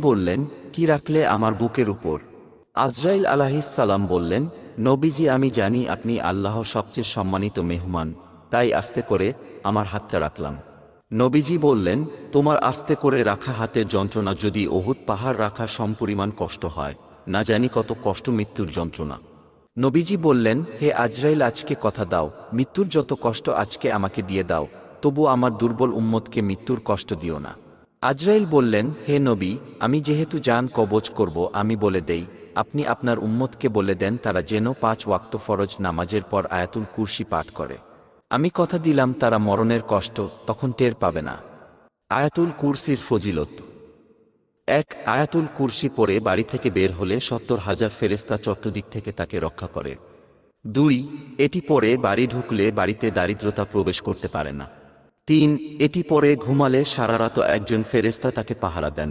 বললেন, কি রাখলে আমার বুকের উপর? আজরাইল সালাম বললেন, নবীজি, আমি জানি আপনি আল্লাহ সবচেয়ে সম্মানিত মেহমান, তাই আস্তে করে আমার হাতটা রাখলাম। নবীজি বললেন, তোমার আস্তে করে রাখা হাতের যন্ত্রণা যদি ওহুদ পাহাড় রাখা সমপরিমাণ কষ্ট হয়, না জানি কত কষ্ট মৃত্যুর যন্ত্রণা? নবীজি বললেন, হে আজরাইল, আজকে কথা দাও, মৃত্যুর যত কষ্ট আজকে আমাকে দিয়ে দাও, তবু আমার দুর্বল উম্মতকে মৃত্যুর কষ্ট দিও না। আজরাইল বললেন, হে নবী, আমি যেহেতু যান কবজ করব, আমি বলে দেই, আপনি আপনার উম্মতকে বলে দেন, তারা যেন পাঁচ ওয়াক্ত ফরজ নামাজের পর আয়াতুল কুরসি পাঠ করে। আমি কথা দিলাম, তারা মরণের কষ্ট তখন টের পাবে না। আয়াতুল কুরসির ফজিলত। এক, আয়াতুল কুরসি পরে বাড়ি থেকে বের হলে সত্তর হাজার ফেরেস্তা চতুর্দিক থেকে তাকে রক্ষা করে। দুই, এটি পরে বাড়ি ঢুকলে বাড়িতে দারিদ্রতা প্রবেশ করতে পারে না। তিন এটি পরে ঘুমালে সারারাত একজন ফেরেস্তা তাকে পাহারা দেন।